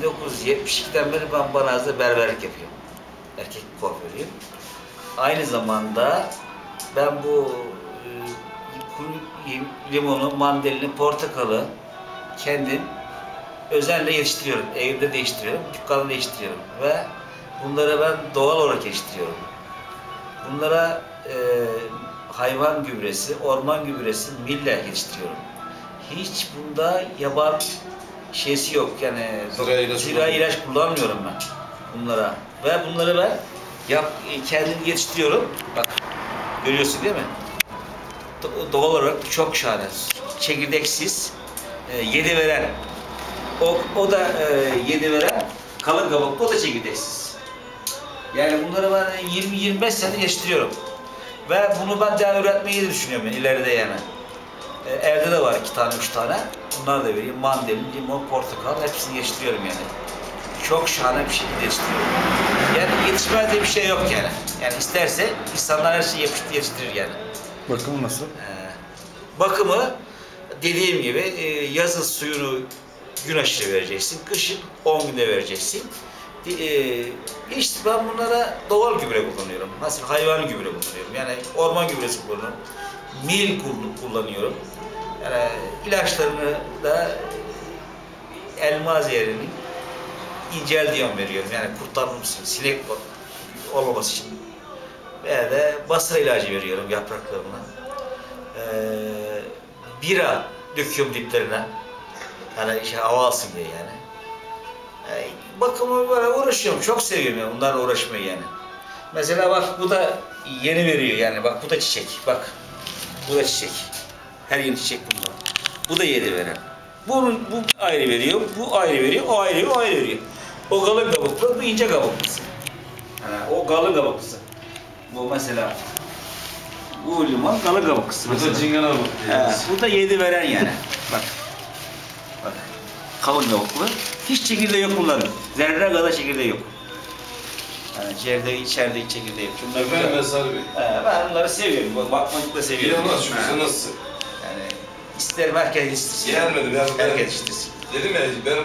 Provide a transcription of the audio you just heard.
1972'den beri ben Banaz'da berberlik yapıyorum. Erkek kuaförüyüm. Aynı zamanda ben bu e, limonu, mandalini, portakalı kendim özenle yetiştiriyorum. Evde de yetiştiriyorum, dükkanda da yetiştiriyorum. Ve bunları ben doğal olarak yetiştiriyorum. Bunlara e, hayvan gübresi, orman gübresi, mille yetiştiriyorum. Hiç bunda yaban şeysi yok yani Zira ilaç zira ilaç kullanmıyorum ben bunlara. Ve bunları ben yap, kendim yetiştiriyorum. Bak görüyorsun değil mi? Do- Doğal olarak çok şahane. Çekirdeksiz, e, yedi veren. O, o da e, yedi veren, kalın kabuklu, o da çekirdeksiz. Yani bunları ben 20-25 sene yetiştiriyorum. Ve bunu ben devam üretmeyi de düşünüyorum yani ileride yani. E, evde de var iki tane, üç tane. Bunları da vereyim. Mandalin, limon, portakal hepsini yetiştiriyorum yani. Çok şahane bir şekilde yetiştiriyorum. Yani yetişmez diye bir şey yok yani. Yani isterse insanlar her şeyi yetiştirir yani. Bakımı nasıl? Ee, bakımı dediğim gibi e, yazın suyunu gün aşırı vereceksin, kışın 10 günde vereceksin. E, işte ben bunlara doğal gübre kullanıyorum. Nasıl hayvani gübre kullanıyorum. Yani orman gübresi kullanıyorum. Mil kull- kullanıyorum. Yani ilaçlarını da elmaz yerinin incel diyon veriyorum. Yani kurtarmak için, sinek olmaması için. Veya da basra ilacı veriyorum yapraklarına. Ee, bira döküyorum diplerine. Yani işte hava alsın diye yani. Ee, bakımı böyle uğraşıyorum. Çok seviyorum yani bunlarla uğraşmayı yani. Mesela bak bu da yeni veriyor yani. Bak bu da çiçek. Bak. Bu da çiçek. Her yeni çiçek bunda. Bu da yeni veren. Bunun, bu ayrı veriyor, bu ayrı veriyor, o ayrı veriyor, o ayrı veriyor. O kalın kabuklu, bu ince kabuklusu. Ha, o kalın kabuklusu. Bu mesela bu limon kalın kabuklusu. Bu da cingana. He, bu da yedi veren yani. Bak. Bak. Kalın kabuklu. Hiç çekirdeği yok bunların. Zerre kadar çekirdeği yok. Yani içeride, içeride çekirdeği. Şunlar Efendim güzel. Mesar Bey. Ben bunları seviyorum. Bak, bakmak da seviyorum. Yiyemez çünkü sen nasılsın? Yani isterim herkes istesin. Beğenmedim ya. Herkes istesin. dedim ya ben